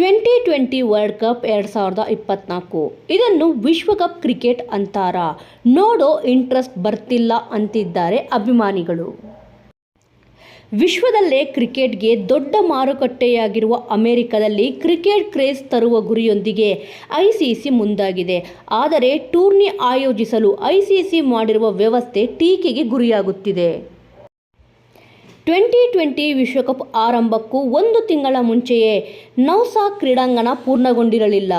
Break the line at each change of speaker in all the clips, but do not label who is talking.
Twenty twenty world cup ಎರಡು ಸಾವಿರದ ಇಪ್ಪತ್ನಾಲ್ಕು. ಇದನ್ನು ವಿಶ್ವಕಪ್ ಕ್ರಿಕೆಟ್ ಅಂತಾರ. ನೋಡೋ ಇಂಟ್ರೆಸ್ಟ್ ಬರ್ತಿಲ್ಲ ಅಂತಿದ್ದಾರೆ ಅಭಿಮಾನಿಗಳು. ವಿಶ್ವದಲ್ಲೇ ಕ್ರಿಕೆಟ್ಗೆ ದೊಡ್ಡ ಮಾರುಕಟ್ಟೆಯಾಗಿರುವ ಅಮೆರಿಕದಲ್ಲಿ ಕ್ರಿಕೆಟ್ ಕ್ರೇಜ್ ತರುವ ಗುರಿಯೊಂದಿಗೆ ಐಸಿಸಿ ಮುಂದಾಗಿದೆ. ಆದರೆ ಟೂರ್ನಿ ಆಯೋಜಿಸಲು ಐಸಿಸಿ ಮಾಡಿರುವ ವ್ಯವಸ್ಥೆ ಟೀಕೆಗೆ ಗುರಿಯಾಗುತ್ತಿದೆ. ಟ್ವೆಂಟಿ ಟ್ವೆಂಟಿ ವಿಶ್ವಕಪ್ ಆರಂಭಕ್ಕೂ ಒಂದು ತಿಂಗಳ ಮುಂಚೆಯೇ ನೌಸಾ ಕ್ರೀಡಾಂಗಣ ಪೂರ್ಣಗೊಂಡಿರಲಿಲ್ಲ.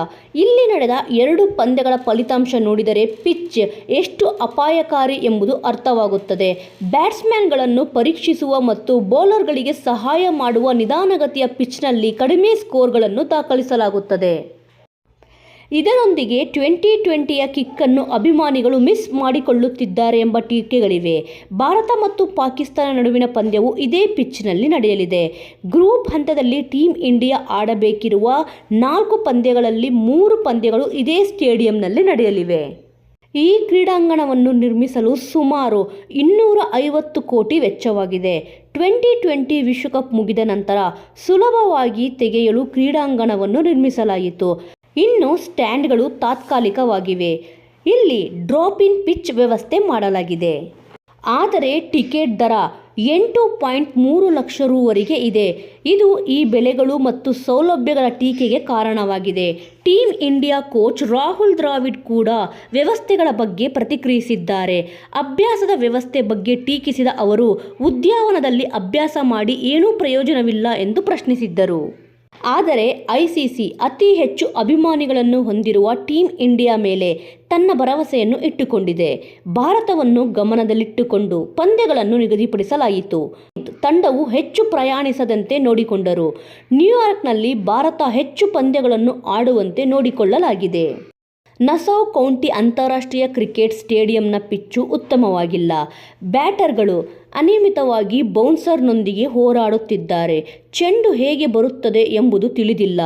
ಇಲ್ಲಿ ನಡೆದ ಎರಡು ಪಂದ್ಯಗಳ ಫಲಿತಾಂಶ ನೋಡಿದರೆ ಪಿಚ್ ಎಷ್ಟು ಅಪಾಯಕಾರಿ ಎಂಬುದು ಅರ್ಥವಾಗುತ್ತದೆ. ಬ್ಯಾಟ್ಸ್ಮ್ಯಾನ್ಗಳನ್ನು ಪರೀಕ್ಷಿಸುವ ಮತ್ತು ಬೌಲರ್ಗಳಿಗೆ ಸಹಾಯ ಮಾಡುವ ನಿಧಾನಗತಿಯ ಪಿಚ್ನಲ್ಲಿ ಕಡಿಮೆ ಸ್ಕೋರ್ಗಳನ್ನು ದಾಖಲಿಸಲಾಗುತ್ತದೆ. ಇದರೊಂದಿಗೆ ಟ್ವೆಂಟಿ ಟ್ವೆಂಟಿಯ ಕಿಕ್ಕನ್ನು ಅಭಿಮಾನಿಗಳು ಮಿಸ್ ಮಾಡಿಕೊಳ್ಳುತ್ತಿದ್ದಾರೆ ಎಂಬ ಟೀಕೆಗಳಿವೆ. ಭಾರತ ಮತ್ತು ಪಾಕಿಸ್ತಾನ ನಡುವಿನ ಪಂದ್ಯವು ಇದೇ ಪಿಚ್ನಲ್ಲಿ ನಡೆಯಲಿದೆ. ಗ್ರೂಪ್ ಹಂತದಲ್ಲಿ ಟೀಂ ಇಂಡಿಯಾ ಆಡಬೇಕಿರುವ ನಾಲ್ಕು ಪಂದ್ಯಗಳಲ್ಲಿ ಮೂರು ಪಂದ್ಯಗಳು ಇದೇ ಸ್ಟೇಡಿಯಂನಲ್ಲಿ ನಡೆಯಲಿವೆ. ಈ ಕ್ರೀಡಾಂಗಣವನ್ನು ನಿರ್ಮಿಸಲು ಸುಮಾರು ಇನ್ನೂರ ಐವತ್ತು ಕೋಟಿ ವೆಚ್ಚವಾಗಿದೆ. ಟ್ವೆಂಟಿ ಟ್ವೆಂಟಿ ವಿಶ್ವಕಪ್ ಮುಗಿದ ನಂತರ ಸುಲಭವಾಗಿ ತೆಗೆಯಲು ಕ್ರೀಡಾಂಗಣವನ್ನು ನಿರ್ಮಿಸಲಾಯಿತು. ಇನ್ನು ಸ್ಟ್ಯಾಂಡ್ಗಳು ತಾತ್ಕಾಲಿಕವಾಗಿವೆ. ಇಲ್ಲಿ ಡ್ರಾಪ್ ಇನ್ ಪಿಚ್ ವ್ಯವಸ್ಥೆ ಮಾಡಲಾಗಿದೆ. ಆದರೆ ಟಿಕೆಟ್ ದರ ಎಂಟು ಪಾಯಿಂಟ್ ಮೂರು ಲಕ್ಷ ರೂವರೆಗೆ ಇದೆ. ಇದು ಈ ಬೆಲೆಗಳು ಮತ್ತು ಸೌಲಭ್ಯಗಳ ಟೀಕೆಗೆ ಕಾರಣವಾಗಿದೆ. Team India coach Rahul Dravid ಕೂಡ ವ್ಯವಸ್ಥೆಗಳ ಬಗ್ಗೆ ಪ್ರತಿಕ್ರಿಯಿಸಿದ್ದಾರೆ. ಅಭ್ಯಾಸದ ವ್ಯವಸ್ಥೆ ಬಗ್ಗೆ ಟೀಕಿಸಿದ ಅವರು ಉದ್ಯಾನವನದಲ್ಲಿ ಅಭ್ಯಾಸ ಮಾಡಿ ಏನೂ ಪ್ರಯೋಜನವಿಲ್ಲ ಎಂದು ಪ್ರಶ್ನಿಸಿದ್ದರು. ಆದರೆ ಐಸಿಸಿ ಅತಿ ಹೆಚ್ಚು ಅಭಿಮಾನಿಗಳನ್ನು ಹೊಂದಿರುವ ಟೀಂ ಇಂಡಿಯಾ ಮೇಲೆ ತನ್ನ ಭರವಸೆಯನ್ನು ಇಟ್ಟುಕೊಂಡಿದೆ. ಭಾರತವನ್ನು ಗಮನದಲ್ಲಿಟ್ಟುಕೊಂಡು ಪಂದ್ಯಗಳನ್ನು ನಿಗದಿಪಡಿಸಲಾಯಿತು. ತಂಡವು ಹೆಚ್ಚು ಪ್ರಯಾಣಿಸದಂತೆ ನೋಡಿಕೊಂಡರು. ನ್ಯೂಯಾರ್ಕ್ನಲ್ಲಿ ಭಾರತ ಹೆಚ್ಚು ಪಂದ್ಯಗಳನ್ನು ಆಡುವಂತೆ ನೋಡಿಕೊಳ್ಳಲಾಗಿದೆ. ನಸೌ ಕೌಂಟಿ ಅಂತಾರಾಷ್ಟ್ರೀಯ ಕ್ರಿಕೆಟ್ ಸ್ಟೇಡಿಯಂನ ಪಿಚ್ಚು ಉತ್ತಮವಾಗಿಲ್ಲ. ಬ್ಯಾಟರ್ಗಳು ಅನಿಯಮಿತವಾಗಿ ಬೌನ್ಸರ್ನೊಂದಿಗೆ ಹೋರಾಡುತ್ತಿದ್ದಾರೆ. ಚೆಂಡು ಹೇಗೆ ಬರುತ್ತದೆ ಎಂಬುದು ತಿಳಿದಿಲ್ಲ.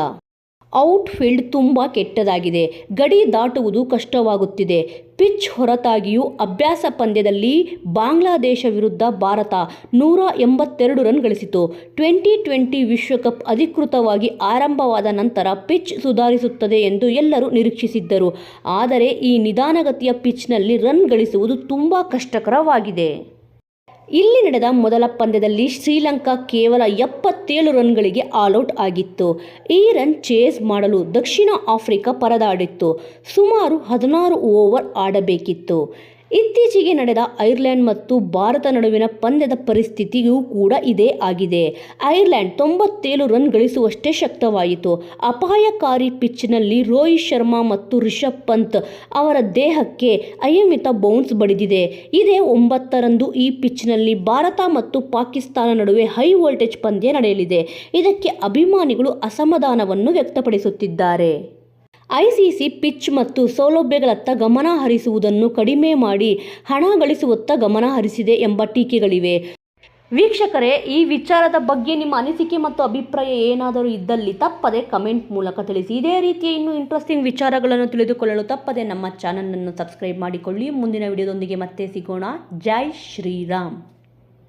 ಔಟ್ಫೀಲ್ಡ್ ತುಂಬ ಕೆಟ್ಟದಾಗಿದೆ. ಗಡಿ ದಾಟುವುದು ಕಷ್ಟವಾಗುತ್ತಿದೆ. ಪಿಚ್ ಹೊರತಾಗಿಯೂ ಅಭ್ಯಾಸ ಪಂದ್ಯದಲ್ಲಿ ಬಾಂಗ್ಲಾದೇಶ ವಿರುದ್ಧ ಭಾರತ ನೂರ ಎಂಬತ್ತೆರಡು ರನ್ ಗಳಿಸಿತು. ಟ್ವೆಂಟಿ ಟ್ವೆಂಟಿ ವಿಶ್ವಕಪ್ ಅಧಿಕೃತವಾಗಿ ಆರಂಭವಾದ ನಂತರ ಪಿಚ್ ಸುಧಾರಿಸುತ್ತದೆ ಎಂದು ಎಲ್ಲರೂ ನಿರೀಕ್ಷಿಸಿದ್ದರು. ಆದರೆ ಈ ನಿಧಾನಗತಿಯ ಪಿಚ್ನಲ್ಲಿ ರನ್ ಗಳಿಸುವುದು ತುಂಬ ಕಷ್ಟಕರವಾಗಿದೆ. ಇಲ್ಲಿ ನಡೆದ ಮೊದಲ ಪಂದ್ಯದಲ್ಲಿ ಶ್ರೀಲಂಕಾ ಕೇವಲ ಎಪ್ಪತ್ತೇಳು ರನ್ಗಳಿಗೆ ಆಲ್ಔಟ್ ಆಗಿತ್ತು. ಈ ರನ್ ಚೇಸ್ ಮಾಡಲು ದಕ್ಷಿಣ ಆಫ್ರಿಕಾ ಪರದಾಡಿತ್ತು. ಸುಮಾರು ಹದಿನಾರು ಓವರ್ ಆಡಬೇಕಿತ್ತು. ಇತ್ತೀಚೆಗೆ ನಡೆದ ಐರ್ಲೆಂಡ್ ಮತ್ತು ಭಾರತ ನಡುವಿನ ಪಂದ್ಯದ ಪರಿಸ್ಥಿತಿಯೂ ಕೂಡ ಇದೇ ಆಗಿದೆ. ಐರ್ಲೆಂಡ್ ತೊಂಬತ್ತೇಳು ರನ್ ಗಳಿಸುವಷ್ಟೇ ಶಕ್ತವಾಯಿತು. ಅಪಾಯಕಾರಿ ಪಿಚ್ನಲ್ಲಿ ರೋಹಿತ್ ಶರ್ಮಾ ಮತ್ತು ರಿಷಬ್ ಪಂತ್ ಅವರ ದೇಹಕ್ಕೆ ಅಯಮಿತ ಬೌನ್ಸ್ ಬಡಿದಿದೆ. ಇದೇ ಒಂಬತ್ತರಂದು ಈ ಪಿಚ್ನಲ್ಲಿ ಭಾರತ ಮತ್ತು ಪಾಕಿಸ್ತಾನ ನಡುವೆ ಹೈ ವೋಲ್ಟೇಜ್ ಪಂದ್ಯ ನಡೆಯಲಿದೆ. ಇದಕ್ಕೆ ಅಭಿಮಾನಿಗಳು ಅಸಮಾಧಾನವನ್ನು ವ್ಯಕ್ತಪಡಿಸುತ್ತಿದ್ದಾರೆ. ಐಸಿಸಿ ಪಿಚ್ ಮತ್ತು ಸೌಲಭ್ಯಗಳತ್ತ ಗಮನ ಹರಿಸುವುದನ್ನು ಕಡಿಮೆ ಮಾಡಿ ಹಣ ಗಳಿಸುವತ್ತ ಗಮನ ಹರಿಸಿದೆ ಎಂಬ ಟೀಕೆಗಳಿವೆ. ವೀಕ್ಷಕರೇ, ಈ ವಿಚಾರದ ಬಗ್ಗೆ ನಿಮ್ಮ ಅನಿಸಿಕೆ ಮತ್ತು ಅಭಿಪ್ರಾಯ ಏನಾದರೂ ಇದ್ದಲ್ಲಿ ತಪ್ಪದೆ ಕಮೆಂಟ್ ಮೂಲಕ ತಿಳಿಸಿ. ಇದೇ ರೀತಿಯ ಇನ್ನೂ ಇಂಟ್ರೆಸ್ಟಿಂಗ್ ವಿಚಾರಗಳನ್ನು ತಿಳಿದುಕೊಳ್ಳಲು ತಪ್ಪದೆ ನಮ್ಮ ಚಾನಲನ್ನು ಸಬ್ಸ್ಕ್ರೈಬ್ ಮಾಡಿಕೊಳ್ಳಿ. ಮುಂದಿನ ವಿಡಿಯೋದೊಂದಿಗೆ ಮತ್ತೆ ಸಿಗೋಣ. ಜೈ ಶ್ರೀರಾಮ್.